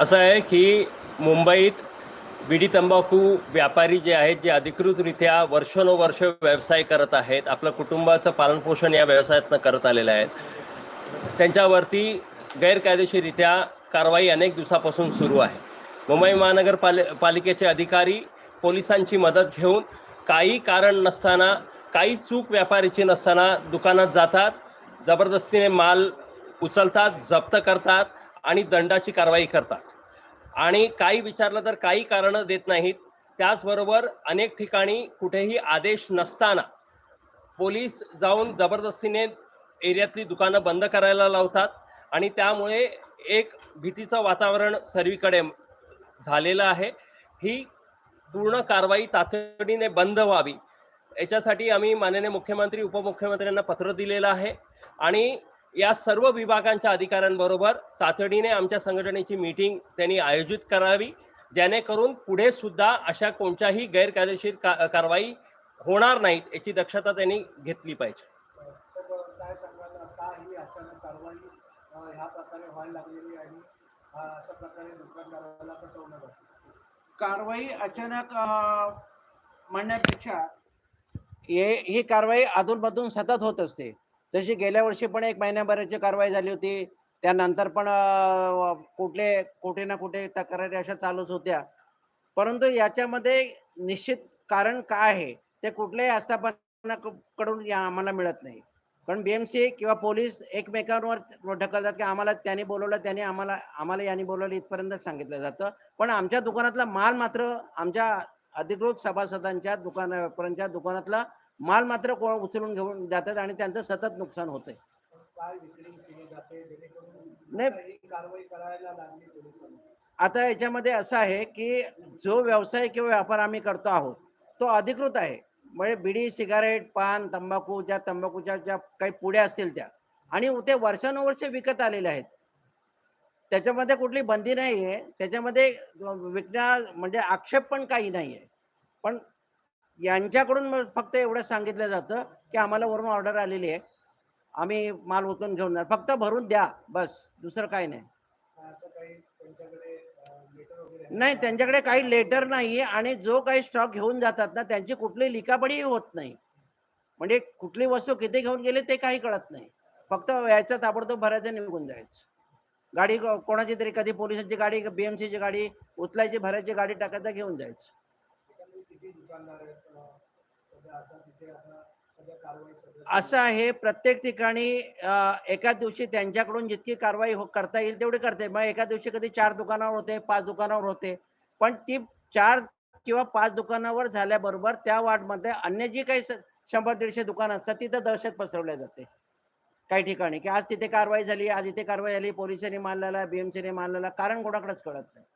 असं आहे की मुंबईत बिडी तंबाखू व्यापारी जे आहेत जे अधिकृतरित्या वर्षानुवर्ष व्यवसाय करत आहेत आपलं कुटुंबाचं पालनपोषण या व्यवसायातनं करत आलेलं आहेत. त्यांच्यावरती गैरकायदेशीररित्या कारवाई अनेक दिवसापासून सुरू आहे. मुंबई महानगरपालि पालिकेचे अधिकारी पोलिसांची मदत घेऊन काही कारण नसताना काही चूक व्यापारीची नसताना दुकानात जातात जबरदस्तीने माल उचलतात जप्त करतात आणि दंडाची कारवाई करतात. आणि काही विचारलं तर काही कारणं देत नाहीत. त्याचबरोबर अनेक ठिकाणी कुठेही आदेश नसताना पोलीस जाऊन जबरदस्तीने एरियातली दुकानं बंद करायला लावतात. आणि त्यामुळे एक भीतीचं वातावरण सर्वीकडे झालेलं आहे. ही पूर्ण कारवाई तातडीने बंद व्हावी. याच्यासाठी आम्ही माननीय मुख्यमंत्री उपमुख्यमंत्र्यांना पत्र दिलेलं आहे. आणि या सर्व विभागांच्या अधिकाऱ्यांबरोबर तातडीने आमच्या संघटनेची मीटिंग त्यांनी आयोजित करावी जेणेकरून पुढे सुद्धा अशा कोणत्याही गैरकायदेशीर का कारवाई होणार नाहीत याची दक्षता त्यांनी घेतली पाहिजे. कारवाई अचानक म्हणण्यापेक्षा हे ही कारवाई अधूनमधून सतत होत असते. जशी गेल्या वर्षी पण एक महिन्याभराची कारवाई झाली होती त्यानंतर पण कुठले कुठे ना कुठे तक्रारी अशा चालूच होत्या. परंतु याच्यामध्ये निश्चित कारण काय आहे ते कुठल्याही आस्थापनाकडून या- आम्हाला मिळत नाही. कारण बीएमसी किंवा पोलीस एकमेकांवर ढकलतात की आम्हाला त्यांनी बोलवलं त्यांनी आम्हाला आम्हाला यांनी बोलवलं इथपर्यंत सांगितलं जातं. पण आमच्या दुकानातला माल मात्र आमच्या अधिकृत सभासदांच्या दुकानापर्यंतच्या दुकानातला माल मात्र कोण उचलून घेऊन जातात आणि त्यांचं सतत नुकसान होतंय. नाही. आता आता याच्यामध्ये असं आहे की जो व्यवसाय किंवा व्यापार आम्ही करतो आहोत तो अधिकृत आहे. म्हणजे बिडी सिगारेट पान तंबाखू ज्या तंबाखूच्या ज्या काही पुड्या असतील त्या. आणि ते वर्षानुवर्ष विकत आलेले आहेत. त्याच्यामध्ये कुठली बंदी नाही आहे त्याच्यामध्ये विकण्या म्हणजे आक्षेप पण काही नाही आहे पण यांच्याकडून मग फक्त एवढं सांगितलं जातं की आम्हाला वरून ऑर्डर आलेली आहे. आम्ही माल ओतून घेऊन जाणार. फक्त भरून द्या बस. दुसरं काही नाही. नाही त्यांच्याकडे काही लेटर नाही आणि जो काही स्टॉक घेऊन जातात ना त्यांची कुठली लिकापडी होत नाही. म्हणजे कुठली वस्तू किती घेऊन गेली ते काही कळत नाही. फक्त यायचं ताबडतोब भरायचं निघून जायचं. गाडी कोणाची तरी कधी पोलिसांची गाडी बीएमसीची गाडी उचलायची भरायची गाडी टाकायचं घेऊन जायचं. किती दुकानदार आहेत तिथे आता असं आहे प्रत्येक ठिकाणी एका दिवशी त्यांच्याकडून जितकी कारवाई हो करता येईल तेवढी करते. मग एका दिवशी कधी चार दुकानावर होते पाच दुकानावर होते. पण ती चार किंवा पाच दुकानावर झाल्याबरोबर त्या वार्डमध्ये अन्य जी काही शंभर दीडशे दुकानं असतात तिथं दहशत पसरवल्या जाते. काही ठिकाणी की आज तिथे कारवाई झाली आज इथे कारवाई झाली पोलिसांनी मानलेला बीएमसीने मानलेला कारण कोणाकडेच कळत नाही.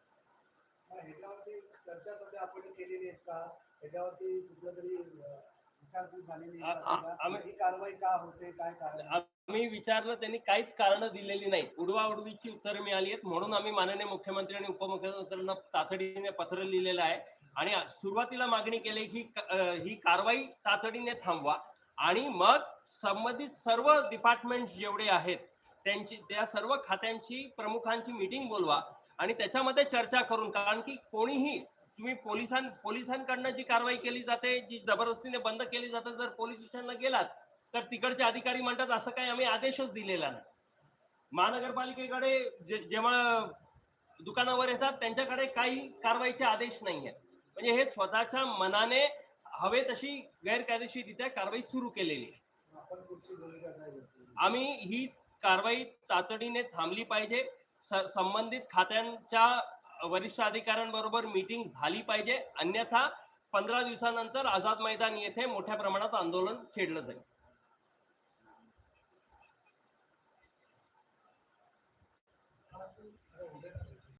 केलेली आहे का? ह्याच्यावरती कुठलं तरी विचारपूस झालेली आहे आ- का आ- सध्या? आम्ही- ही कारवाई का होते? काय कारण? आम्ही विचारलं त्यांनी काहीच कारणं दिलेली नाही उडवाउडवीची उत्तरं मिळाली आहेत. म्हणून आम्ही माननीय मुख्यमंत्री आणि उपमुख्यमंत्र्यांना तातडीने पत्र लिहिलेलं आहे. आणि सुरुवातीला मागणी केली क- अं, ही कारवाई तातडीने थांबवा. आणि मग संबंधित सर्व डिपार्टमेंट जेवढे आहेत त्यांची त्या सर्व खात्यांची प्रमुखांची मीटिंग बोलवा. आणि त्याच्यामध्ये चर्चा करून कारण की कोणीही तुम्ही पोलिसां पोलिसांकडनं जी कारवाई केली जाते जी जबरदस्तीने बंद केली जाते जर पोलीस स्टेशनला गेलात तर तिकडचे अधिकारी म्हणतात असं काही आम्ही आदेशच दिलेला नाही. महानगरपालिकेकडे जे- जेव्हा दुकानावर येतात त्यांच्याकडे काही कारवाईचे आदेश नाही आहेत. म्हणजे हे स्वतःच्या मनाने हवे तशी गैरकायदेशीररित्या कारवाई सुरू केलेली आहे. आम्ही ही कारवाई तातडीने थांबली पाहिजे. संबंधित खात्यांच्या वरिष्ठ अधिकाऱ्यांबरोबर मीटिंग झाली पाहिजे. अन्यथा पंधरा दिवसानंतर आझाद मैदान येथे मोठ्या प्रमाणात आंदोलन छेडलं जाईल.